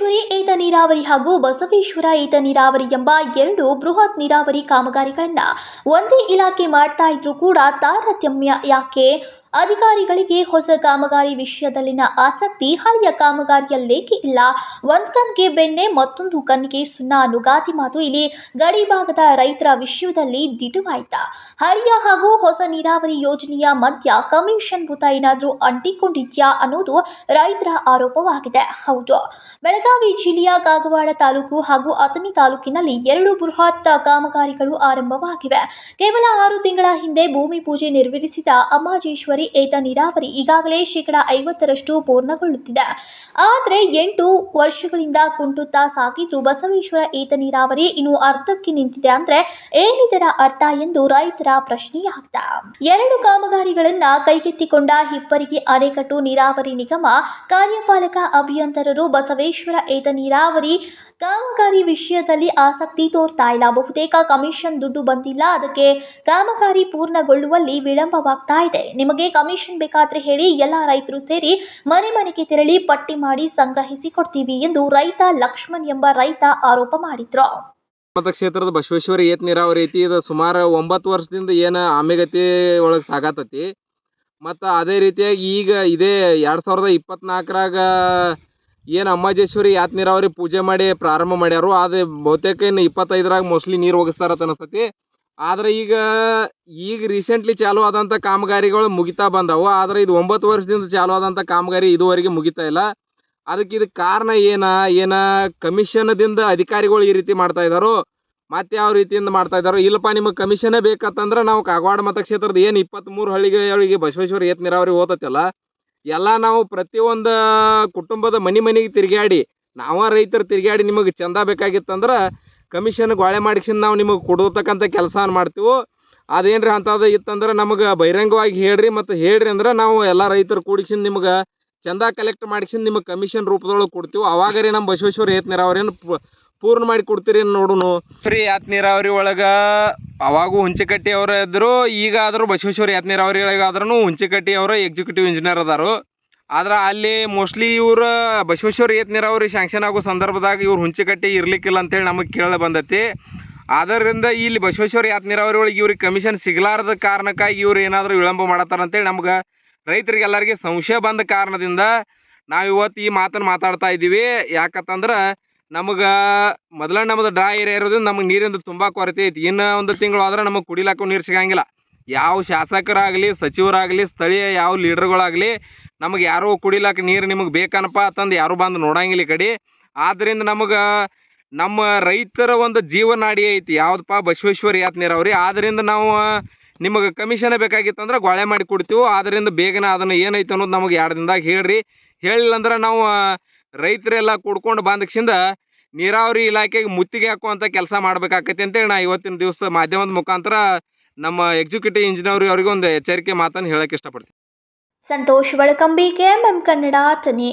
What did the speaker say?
সুরে এই ನೀರಾವರಿ ಹಾಗೂ ಬಸವೇಶ್ವರ ಏತ ನೀರಾವರಿ ಎಂಬ ಎರಡು ಬೃಹತ್ ನೀರಾವರಿ ಕಾಮಗಾರಿಗಳನ್ನು ಒಂದೇ ಇಲಾಖೆ ಮಾಡ್ತಾ ಇದ್ರೂ ಕೂಡ ತಾರತಮ್ಯ ಯಾಕೆ? ಅಧಿಕಾರಿಗಳಿಗೆ ಹೊಸ ಕಾಮಗಾರಿ ವಿಷಯದಲ್ಲಿನ ಆಸಕ್ತಿ ಹಳೆಯ ಕಾಮಗಾರಿಯಲ್ಲೇಕೆ ಇಲ್ಲ. ಒಂದ್ ಕಣ್ಗೆ ಬೆಣ್ಣೆ, ಮತ್ತೊಂದು ಕನ್ಗೆ ಸುಣ್ಣ ನುಗಾತಿ ಮಾತು ಇಲ್ಲಿ ಗಡಿ ಭಾಗದ ರೈತರ ವಿಷಯದಲ್ಲಿ ದಿಟುವಾಯ್ತಾ. ಹಳೆಯ ಹಾಗೂ ಹೊಸ ನೀರಾವರಿ ಯೋಜನೆಯ ಮಧ್ಯ ಕಮಿಷನ್ ಭೂತ ಏನಾದರೂ ಅಂಟಿಕೊಂಡಿದ್ಯಾ ಅನ್ನೋದು ರೈತರ ಆರೋಪವಾಗಿದೆ. ಹೌದು. ಬೆಳಗಾವಿ ಜಿಲ್ಲೆಯ ಕಾಗವಾಡ ತಾಲೂಕು ಹಾಗೂ ಅಥಣಿ ತಾಲೂಕಿನಲ್ಲಿ ಎರಡು ಬೃಹತ್ ಕಾಮಗಾರಿಗಳು ಆರಂಭವಾಗಿವೆ. ಕೇವಲ ಆರು ತಿಂಗಳ ಹಿಂದೆ ಭೂಮಿ ಪೂಜೆ ನೆರವೇರಿಸಿದ ಅಮ್ಮಾಜೇಶ್ವರಿ ಏತ ನೀರಾವರಿ ಈಗಾಗಲೇ ಶೇಕಡ ಐವತ್ತರಷ್ಟು ಪೂರ್ಣಗೊಳ್ಳುತ್ತಿದೆ. ಆದರೆ ಎಂಟು ವರ್ಷಗಳಿಂದ ಕುಂಟುತ್ತಾ ಸಾಗಿದ್ರು ಬಸವೇಶ್ವರ ಏತ ನೀರಾವರಿ ಇನ್ನು ಅರ್ಧಕ್ಕೆ ನಿಂತಿದೆ ಅಂದ್ರೆ ಏನಿದರ ಅರ್ಥ ಎಂದು ರೈತರ ಪ್ರಶ್ನೆಯಾಗಿದೆ ಎರಡು ಕಾಮಗಾರಿಗಳನ್ನ ಕೈಗೆತ್ತಿಕೊಂಡ ಹಿಪ್ಪರಿಗೆ ಅಣೆಕಟ್ಟು ನೀರಾವರಿ ನಿಗಮ, ಕಾರ್ಯಪಾಲಕ ಅಭಿಯಂತರರು ಬಸವೇಶ್ವರ ಏತ ನೀರಾವರಿ ಕಾಮಗಾರಿ ವಿಷಯದಲ್ಲಿ ಆಸಕ್ತಿ ತೋರ್ತಾ ಇಲ್ಲ. ಬಹುತೇಕ ಕಮಿಷನ್ ದುಡ್ಡು ಬಂದಿಲ್ಲ. ಅದಕ್ಕೆ ಕಾಮಗಾರಿ ಪೂರ್ಣಗೊಳ್ಳುವಲ್ಲಿ ವಿಳಂಬವಾಗ್ತಾ ಇದೆ. ನಿಮಗೆ ಕಮಿಷನ್ ಬೇಕಾದ್ರೆ ಹೇಳಿ, ಎಲ್ಲ ರೈತರು ಸೇರಿ ಮನೆ ಮನೆಗೆ ತೆರಳಿ ಪಟ್ಟಿ ಮಾಡಿ ಸಂಗ್ರಹಿಸಿ ಕೊಡ್ತೀವಿ ಎಂದು ರೈತ ಲಕ್ಷ್ಮಣ್ ಎಂಬ ರೈತ ಆರೋಪ ಮಾಡಿದ್ರು. ಕ್ಷೇತ್ರದ ಬಸವೇಶ್ವರ ಏತ್ ನೀರಾವರಿ ಐತಿ. ಇದು ಸುಮಾರು ಒಂಬತ್ತು ವರ್ಷದಿಂದ ಏನು ಆಮೆಗತಿ ಒಳಗೆ ಸಾಗತೈತಿ. ಮತ್ತು ಅದೇ ರೀತಿಯಾಗಿ ಈಗ ಇದೇ ಎರಡು ಸಾವಿರದ ಇಪ್ಪತ್ನಾಲ್ಕರಾಗ ಏನು ಅಮ್ಮಾಜೇಶ್ವರಿ ಯಾತ್ ನೀರಾವರಿ ಪೂಜೆ ಮಾಡಿ ಪ್ರಾರಂಭ ಮಾಡ್ಯಾರು. ಅದು ಬಹುತೇಕ ಇನ್ನು ಇಪ್ಪತ್ತೈದರಾಗ ಮೋಸ್ಟ್ಲಿ ನೀರು ಹೋಗಿಸ್ತಾರತ್ತ ಅನಿಸ್ತತಿ. ಆದ್ರೆ ಈಗ ಈಗ ರೀಸೆಂಟ್ಲಿ ಚಾಲು ಆದಂಥ ಕಾಮಗಾರಿಗಳು ಮುಗಿತಾ ಬಂದವು. ಆದ್ರೆ ಇದು ಒಂಬತ್ತು ವರ್ಷದಿಂದ ಚಾಲು ಆದಂಥ ಕಾಮಗಾರಿ ಇದುವರೆಗೆ ಮುಗಿತಾ ಇಲ್ಲ. ಅದಕ್ಕೆ ಇದಕ್ಕೆ ಕಾರಣ ಏನ? ಏನ ಕಮಿಷನ್ದಿಂದ ಅಧಿಕಾರಿಗಳು ಈ ರೀತಿ ಮಾಡ್ತಾ ಇದ್ದಾರೋ ಮತ್ತೆ ಯಾವ ರೀತಿಯಿಂದ ಮಾಡ್ತಾ ಇದ್ದಾರೋ ಇಲ್ಲಪ್ಪ, ನಿಮಗೆ ಕಮಿಷನ್ನೇ ಬೇಕಂತಂದ್ರೆ ನಾವು ಕಾಗವಾಡ ಮತಕ್ಷೇತ್ರದ ಏನು ಇಪ್ಪತ್ತ್ಮೂರು ಹಳ್ಳಿಗಳಿಗೆ ಬಸವೇಶ್ವರ ಏತ್ ನೀರಾವರಿ ಹೋತತ್ತಲ್ಲ ಎಲ್ಲ ನಾವು ಪ್ರತಿಯೊಂದು ಕುಟುಂಬದ ಮನೆ ಮನೆಗೆ ತಿರುಗಾಡಿ ನಾವ ರೈತರು ತಿರುಗಾಡಿ ನಿಮಗೆ ಚಂದ ಬೇಕಾಗಿತ್ತಂದ್ರೆ ಕಮಿಷನ್ ಗೋಳೆ ಮಾಡಿಸಿಂದ ನಾವು ನಿಮಗೆ ಕೊಡತಕ್ಕಂಥ ಕೆಲಸ ಮಾಡ್ತೀವಿ, ಅದೇನ್ರಿ ಅಂಥದ್ದು ಇತ್ತಂದ್ರೆ ನಮಗೆ ಬಹಿರಂಗವಾಗಿ ಹೇಳ್ರಿ ಮತ್ತು ಹೇಳ್ರಿ ಅಂದ್ರೆ ನಾವು ಎಲ್ಲ ರೈತರು ಕೂಡಿಸಿಂದ ನಿಮ್ಗೆ ಚಂದ ಕಲೆಕ್ಟ್ ಮಾಡಿಸಿಂದ ನಿಮಗೆ ಕಮಿಷನ್ ರೂಪದೊಳಗೆ ಕೊಡ್ತೀವಿ, ಅವಾಗರಿ ನಮ್ಮ ಬಸವೇಶ್ವರ ಏತ್ ನೀರಾವರಿಯನ್ನು ಪೂರ್ಣ ಮಾಡಿ ಕೊಡ್ತೀರಿ ನೋಡುನು. ಫ್ರೀ ಆತ್ ನೀರಾವರಿ ಒಳಗೆ ಅವಾಗೂ ಹುಂಚಕಟ್ಟಿ ಅವರು ಇದ್ದರು ಈಗ ಆದರೂ ಬಸವೇಶ್ವರ ಯಾತ್ ನೀರಾವರಿ ಒಳಗೆ ಆದ್ರೂ ಹುಂಚಕಟ್ಟಿ ಅವರು ಎಕ್ಸಿಕ್ಯೂಟಿವ್ ಇಂಜಿನಿಯರ್ ಅದಾರು. ಆದ್ರೆ ಅಲ್ಲಿ ಮೋಸ್ಟ್ಲಿ ಇವ್ರು ಬಸವೇಶ್ವರ ಯತ್ನೀರ್ ನೀರಾವರಿ ಸ್ಯಾಂಕ್ಷನ್ ಆಗೋ ಸಂದರ್ಭದಾಗ ಇವ್ರು ಹುಂಚಿಕಟ್ಟಿ ಇರ್ಲಿಕ್ಕಿಲ್ಲ ಅಂತೇಳಿ ನಮಗೆ ಕೇಳಿ ಬಂದೈತಿ. ಆದ್ದರಿಂದ ಇಲ್ಲಿ ಬಸವೇಶ್ವರ ಯಾತ್ ನೀರಾವರಿ ಒಳಗೆ ಇವ್ರಿಗೆ ಕಮಿಷನ್ ಸಿಗಲಾರದ ಕಾರಣಕ್ಕಾಗಿ ಇವ್ರು ಏನಾದರೂ ವಿಳಂಬ ಮಾಡತ್ತಾರ ಅಂತೇಳಿ ನಮ್ಗೆ ರೈತರಿಗೆಲ್ಲರಿಗೆ ಸಂಶಯ ಬಂದ ಕಾರಣದಿಂದ ನಾವು ಇವತ್ತು ಈ ಮಾತನ್ನು ಮಾತಾಡ್ತಾ ಇದ್ದೀವಿ. ಯಾಕಂತಂದ್ರೆ ನಮಗೆ ಮೊದಲ ನಮ್ಮದು ಡ್ರಾ ಏರಿಯಾ ಇರೋದ್ರಿಂದ ನಮಗೆ ನೀರಿಂದ ತುಂಬ ಕೊರತೆ ಐತಿ. ಇನ್ನು ಒಂದು ತಿಂಗಳು ಆದ್ರೆ ನಮಗೆ ಕುಡಿಲಾಕ ನೀರು ಸಿಗಂಗಿಲ್ಲ. ಯಾವ ಶಾಸಕರಾಗಲಿ, ಸಚಿವರಾಗಲಿ, ಸ್ಥಳೀಯ ಯಾವ ಲೀಡರ್ಗಳಾಗಲಿ ನಮಗೆ ಯಾರೋ ಕುಡಿಲಾಕ ನೀರು ನಿಮಗೆ ಬೇಕನಪ್ಪ ಅಂತಂದು ಯಾರು ಬಂದು ನೋಡಂಗಿಲ್ಲ ಈ ಕಡೆ. ಆದ್ದರಿಂದ ನಮಗೆ ನಮ್ಮ ರೈತರ ಒಂದು ಜೀವನಾಡಿ ಐತಿ. ಯಾವುದಪ್ಪ ಬಸವೇಶ್ವರ ಯಾತ್ ನೀರಾವರಿ ಆದ್ದರಿಂದ ನಾವು ನಿಮಗೆ ಕಮಿಷನ್ ಬೇಕಾಗಿತ್ತಂದ್ರೆ ಗೊಳೆ ಮಾಡಿ ಕೊಡ್ತೀವಿ. ಆದ್ದರಿಂದ ಬೇಗನೆ ಅದನ್ನು ಏನೈತೆ ಅನ್ನೋದು ನಮಗೆ ಎರಡು ದಿನದಾಗ ಹೇಳ್ರಿ. ಹೇಳಿಲ್ಲ ಅಂದ್ರೆ ನಾವು ರೈತರೆಲ್ಲ ಕೂಡ್ಕೊಂಡು ಬಂದಕ್ಷಿಂದ ನೀರಾವರಿ ಇಲಾಖೆಗೆ ಮುತ್ತಿಗೆ ಹಾಕುವಂಥ ಕೆಲಸ ಮಾಡ್ಬೇಕಾಗತ್ತೆ ಅಂತೇಳಿ ನಾ ಇವತ್ತಿನ ದಿವಸ ಮಾಧ್ಯಮದ ಮುಖಾಂತರ ನಮ್ಮ ಎಕ್ಸಿಕ್ಯೂಟಿವ್ ಇಂಜಿನಿಯರ್ ಅವರಿಗೆ ಒಂದು ಎಚ್ಚರಿಕೆ ಮಾತನ್ನು ಹೇಳಕ್ಕೆ ಇಷ್ಟಪಡ್ತೀನಿ. ಸಂತೋಷ್ ವಳಕಂಬಿ ಕೆಎಂಎಂ ಕನ್ನಡ ಅಥಣಿ